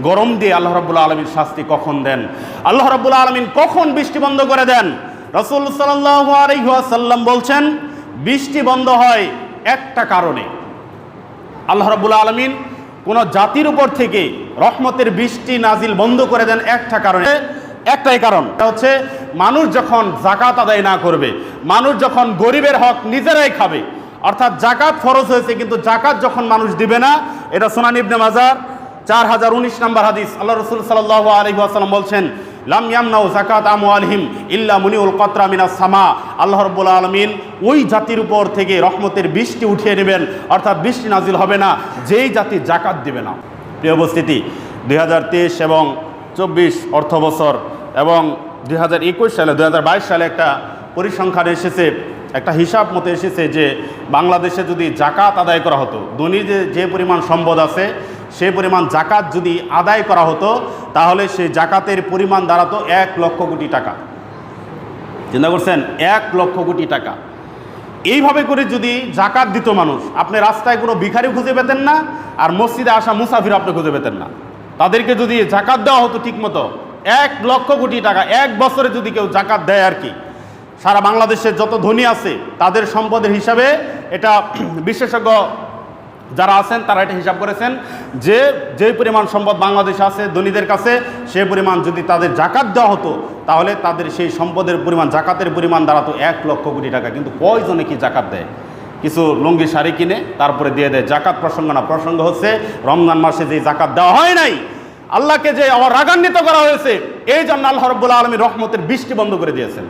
গরম দিয়ে আল্লাহ রাবুল্লাহ আলমীর শাস্তি কখন দেন? আল্লাহ রাবুল্লাহ আলমিন কখন বৃষ্টি বন্ধ করে দেন? রসুল সাল্লাম বলছেন, বৃষ্টি বন্ধ হয় একটা কারণে। আল্লাহ রাবুল্লাহ আলমিন কোন জাতির উপর থেকে রহমতের বৃষ্টি নাজিল বন্ধ করে দেন একটা কারণে। একটাই কারণ এটা হচ্ছে মানুষ যখন জাকাত আদায় না করবে, মানুষ যখন গরিবের হক নিজেরাই খাবে, অর্থাৎ জাকাত ফরজ হয়েছে কিন্তু জাকাত যখন মানুষ দিবে না, এটা সোনান ইবনে মাজার চার হাজার উনিশ নম্বর হাদিস। আল্লাহ রসুল সাল্লাহ আলহি আসালাম বলছেন, লাম ইয়ামনাউ জাকাত আমু আলহিম ইল্লা মুনিউল কতরা মিনা সামা। আল্লাহ রব্বুল আলমিন ওই জাতির উপর থেকে রহমতের বৃষ্টি উঠিয়ে নেবেন, অর্থাৎ বৃষ্টি নাজিল হবে না, যেই জাতি জাকাত দিবে না। প্রিয় উপস্থিতি দু হাজার তেইশ এবং চব্বিশ অর্থ বছর এবং দু হাজার একুশ সালে দু হাজার বাইশ সালে একটা পরিসংখ্যান এসেছে, একটা হিসাব মতো এসেছে যে বাংলাদেশে যদি জাকাত আদায় করা হতো, ধনী যে যে পরিমাণ সম্পদ আছে সেই পরিমাণ জাকাত যদি আদায় করা হতো, তাহলে সে জাকাতের পরিমাণ দাঁড়াতো এক লক্ষ কোটি টাকা। চিন্তা করছেন? এক লক্ষ কোটি টাকা। এইভাবে করে যদি জাকাত দিত মানুষ, আপনি রাস্তায় কোনো ভিখারি খুঁজে পেতেন না, আর মসজিদে আসা মুসাফির আপনি খুঁজে পেতেন না। তাদেরকে যদি জাকাত দেওয়া হতো ঠিকমতো, এক লক্ষ কোটি টাকা, এক বছরে যদি কেউ জাকাত দেয় আর কি। সারা বাংলাদেশের যত ধনী আছে, তাদের সম্পদের হিসাবে এটা বিশেষজ্ঞ যারা আছেন তারা এটা হিসাব করেছেন যে যে পরিমাণ সম্পদ বাংলাদেশে আছে, ধনীদের কাছে সে পরিমাণ যদি তাদের জাকাত দেওয়া হতো, তাহলে তাদের সেই সম্পদের পরিমাণ, জাকাতের পরিমাণ দাঁড়াতো এক লক্ষ কোটি টাকা। কিন্তু কয়জনে কি জাকাত দেয়? কিছু লুঙ্গি শাড়ি কিনে, তারপরে দিয়ে দেয় জাকাত প্রসঙ্গ না, প্রসঙ্গ হচ্ছে রমজান মাসে যে জাকাত দেওয়া হয় নাই, আল্লাহকে যে রাগান্বিত করা হয়েছে, এই জন্য আল্লাহ রব্বুল্লা আলমী রহমতের বৃষ্টি বন্ধ করে দিয়েছেন।